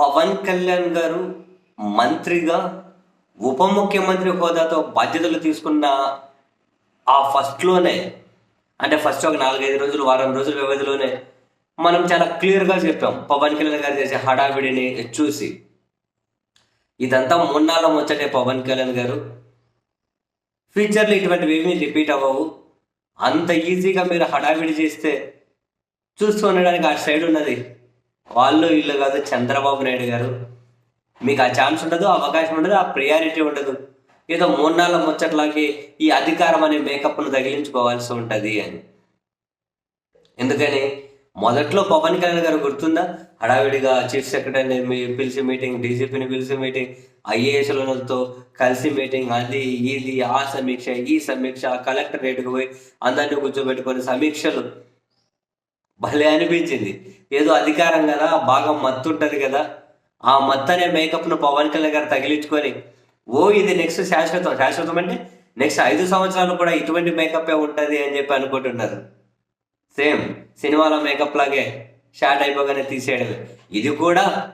పవన్ కళ్యాణ్ గారు మంత్రిగా ఉప ముఖ్యమంత్రి హోదాతో బాధ్యతలు తీసుకున్న ఆ ఫస్ట్లోనే అంటే ఫస్ట్ ఒక నాలుగైదు రోజులు వారం రోజుల వ్యవధిలోనే మనం చాలా క్లియర్గా చెప్పాం. పవన్ కళ్యాణ్ గారు చేసే హడావిడిని చూసి. ఇదంతా మున్నాళ్ళ ముచ్చటే పవన్ కళ్యాణ్ గారు. ఫ్యూచర్లో ఇటువంటివి ఏమీ రిపీట్ అవ్వవు. అంత ఈజీగా మీరు హడావిడి చేస్తే చూస్తూ ఉండడానికి ఆ సైడ్ ఉన్నది. వాళ్ళు వీళ్ళు కాదు చంద్రబాబు నాయుడు గారు. మీకు ఆ ఛాన్స్ ఉండదు ఆ అవకాశం ఉండదు ఆ ప్రియారిటీ ఉండదు. ఏదో మూన్నాళ్ళ ముచ్చట్లాకి ఈ అధికారం అనే మేకప్ను తగిలించుకోవాల్సి ఉంటుంది అని. ఎందుకని? మొదట్లో పవన్ కళ్యాణ్ గారు గుర్తుందా? హడావిడిగా చీఫ్ సెక్రటరీని మీ- పిలిచి మీటింగ్ డీజీపీని పిలిచి మీటింగ్ ఐఏఎస్లతో కలిసి మీటింగ్ అది ఇది ఆ సమీక్ష ఈ సమీక్ష కలెక్టర్ పోయి అందరినీ కూర్చోబెట్టుకొని సమీక్షలు. భలే అనిపించింది. ఏదో అధికారం కదా బాగా మత్తు ఉంటుంది కదా. ఆ మత్తు అనే మేకప్ను పవన్ కళ్యాణ్ గారు తగిలించుకొని ఓ ఇది నెక్స్ట్ శాశ్వతం. శాశ్వతం అంటే నెక్స్ట్ ఐదు సంవత్సరాలు కూడా ఇటువంటి మేకప్ ఉంటుంది అని చెప్పి అనుకుంటున్నారు. సేమ్ సినిమాలో మేకప్ లాగే షార్ట్ అయిపోగానే తీసేయడమే. ఇది కూడా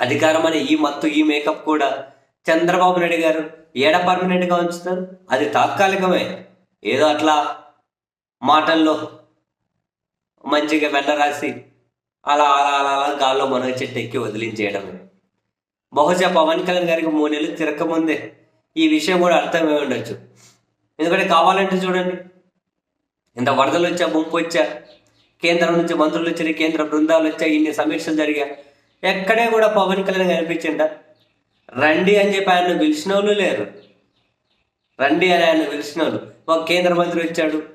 అధికారం అనే ఈ మత్తు ఈ మేకప్ కూడా చంద్రబాబు నాయుడు గారు ఏడ పర్మనెంట్గా ఉంచుతారు? అది తాత్కాలికమే. ఏదో అట్లా మాటల్లో మంచిగా వెన్న రాసి అలా అలా అలా అలా గాల్లో మునగ చెట్టు ఎక్కి వదిలించేయడమే. బహుశా పవన్ కళ్యాణ్ గారికి మూడు నెలలు తిరగకముందే ఈ విషయం కూడా అర్థమై ఉండొచ్చు. ఎందుకంటే కావాలంటే చూడండి. ఇంత వరదలు వచ్చా ముంపు వచ్చా కేంద్రం నుంచి మంత్రులు వచ్చారు కేంద్ర బృందాలు వచ్చా ఇన్ని సమీక్షలు జరిగా. ఎక్కడే కూడా పవన్ కళ్యాణ్ కనిపించిందా రండి అని చెప్పి ఆయన పిలిచిన వాళ్ళు లేరు. రండి అని ఆయన పిలిచిన వాళ్ళు ఒక కేంద్ర మంత్రి వచ్చాడు.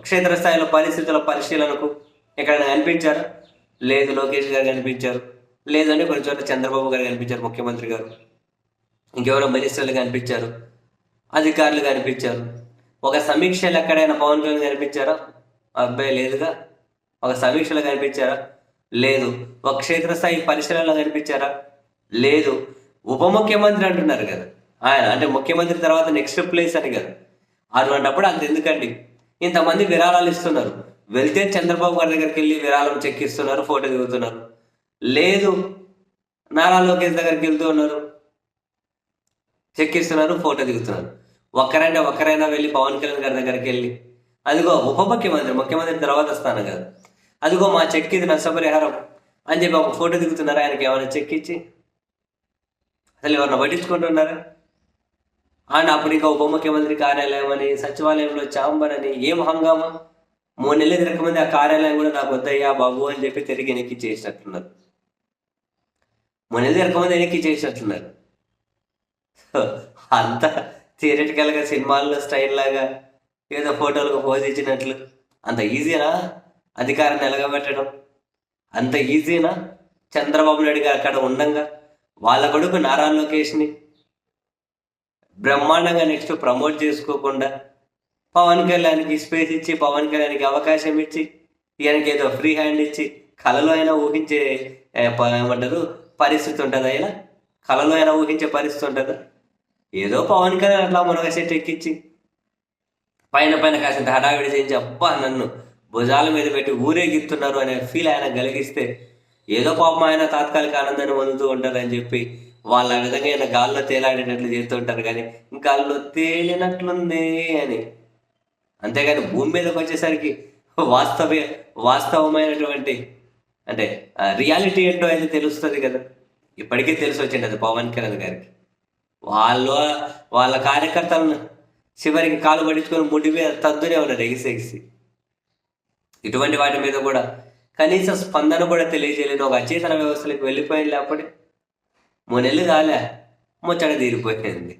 క్షేత్రస్థాయిలో పరిస్థితుల పరిశీలనకు ఎక్కడైనా కనిపించారా? లేదు లోకేష్ గారు కనిపించారు. లేదంటే కొన్ని చోట్ల చంద్రబాబు గారు కనిపించారు ముఖ్యమంత్రి గారు. ఇంకెవరో మినిస్టర్లు కనిపించారు అధికారులు కనిపించారు. ఒక సమీక్షలు ఎక్కడైనా పవన్ కళ్యాణ్ కనిపించారా? అబ్బాయి లేదుగా. ఒక సమీక్షలో కనిపించారా? లేదు. ఒక క్షేత్రస్థాయి పరిశీలనలో కనిపించారా? లేదు. ఉప ముఖ్యమంత్రి అంటున్నారు కదా. ఆయన అంటే ముఖ్యమంత్రి తర్వాత నెక్స్ట్ ప్లేస్ అని కదా. అటువంటిప్పుడు అంత ఎందుకండి ఇంతమంది విరాళాలు ఇస్తున్నారు. వెళ్తే చంద్రబాబు గారి దగ్గరికి వెళ్ళి విరాళం చెక్కిస్తున్నారు ఫోటో దిగుతున్నారు. లేదు నారా లోకేష్ దగ్గరికి వెళ్తూ ఉన్నారు. చెక్కిస్తున్నారు ఫోటో దిగుతున్నారు. ఒక్కరైనా ఒక్కరైనా వెళ్ళి పవన్ కళ్యాణ్ గారి దగ్గరికి వెళ్ళి అదిగో ఉప ముఖ్యమంత్రి ముఖ్యమంత్రి తర్వాత వస్తాను కదా. అదిగో మా చెక్ ఇది నష్టపరిహారం అని చెప్పి ఒక ఫోటో దిగుతున్నారు. ఆయనకి ఏమైనా చెక్ ఇచ్చి అసలు ఎవరన్నా పట్టించుకుంటున్నారా? అండ్ అప్పుడు ఇంకా ఉప ముఖ్యమంత్రి కార్యాలయం అని సచివాలయంలో చాంబర్ అని ఏం హంగామా? మూడు నెలలు తిరగకముందు ఆ కార్యాలయం కూడా నాకు వద్దయ్యా బాబు అని చెప్పి తిరిగి వెనక్కి చేసినట్టున్నారు. మూడు నెలలు తిరగకముందు వెనక్కి చేసినట్టున్నారు. అంత థియరిటికల్గా సినిమాల్లో స్టైల్ లాగా ఏదో ఫోటోలకు పోజ్ ఇచ్చినట్లు. అంత ఈజీనా అధికారాన్ని నిలగబెట్టడం అంత ఈజీనా చంద్రబాబు నాయుడు గారు అక్కడ ఉండంగా? వాళ్ళ కొడుకు నారా లోకేష్ని? బ్రహ్మాండంగా నెక్స్ట్ ప్రమోట్ చేసుకోకుండా పవన్ కళ్యాణ్కి స్పేస్ ఇచ్చి పవన్ కళ్యాణ్కి అవకాశం ఇచ్చి ఈయనకి ఏదో ఫ్రీ హ్యాండ్ ఇచ్చి కళలో అయినా ఊహించే ఏమంటారు పరిస్థితి ఉంటుందా ఇలా కళలో అయినా ఊహించే పరిస్థితి ఉంటుందా? ఏదో పవన్ కళ్యాణ్ అట్లా మునగ ఎక్కించి పైన పైన కాసింత హడావిడి చేయించి అబ్బా నన్ను భుజాల మీద పెట్టి ఊరేగిస్తున్నారు అనే ఫీల్ ఆయన కలిగిస్తే ఏదో పాపం ఆయన తాత్కాలిక ఆనందాన్ని పొందుతూ ఉంటారని చెప్పి వాళ్ళ ఆ విధంగా ఆయన గాల్లో తేలాడేటట్లు చేస్తూ ఉంటారు కానీ గాల్లో తేలినట్లుంది అని. అంతేగాని భూమి మీదకి వచ్చేసరికి వాస్తవ వాస్తవమైనటువంటి అంటే రియాలిటీ ఏంటో అయితే తెలుస్తుంది కదా. ఇప్పటికే తెలిసి వచ్చింది అది పవన్ కళ్యాణ్ గారికి. వాళ్ళు వాళ్ళ కార్యకర్తలను చివరికి కాలు పడించుకొని ముడి మీద తద్దునే ఉన్నారు ఎగిసెగిసి ఇటువంటి వాటి మీద కూడా కనీస స్పందన కూడా తెలియజేయలేదు. ఒక అచేతన వ్యవస్థలకు వెళ్ళిపోయింది లేకపోతే మూడు నెలలు ముచ్చట తీరిపోయింది.